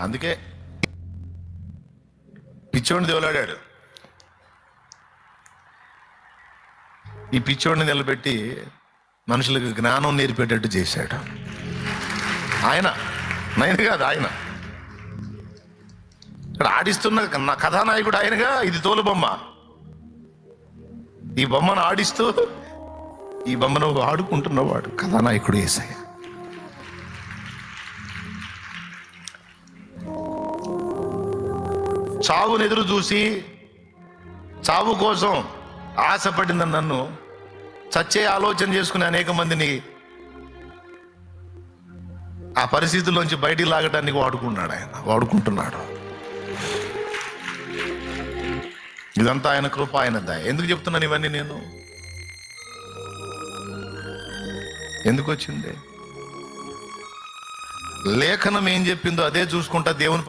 అందుకే పిచ్చోడిని దేవులాడాడు. ఈ పిచ్చోడిని నిలబెట్టి మనుషులకు జ్ఞానం నేర్పేటట్టు చేశాడు. ఆయన నేను కాదు ఆయన. ఇక్కడ ఆడిస్తున్న నా కథానాయకుడు ఆయనగా ఇది తోలు బొమ్మ. ఈ బొమ్మను ఆడిస్తూ ఈ బొమ్మను ఆడుకుంటున్నవాడు కథానాయకుడు ఏసయ్య. చావును ఎదురు చూసి చావు కోసం ఆశపడిన నన్ను చచ్చే ఆలోచన చేసుకునే అనేక మందిని ఆ పరిస్థితుల్లోంచి బయటికి లాగడానికి వాడుకున్నాడు ఆయన వాడుకుంటున్నాడు. ఇదంతా ఆయన కృప ఆయన దయ. ఎందుకు చెప్తున్నాను ఇవన్నీ నేను? ఎందుకు వచ్చింది? లేఖనం ఏం చెప్పిందో అదే చూసుకుంటా దేవుని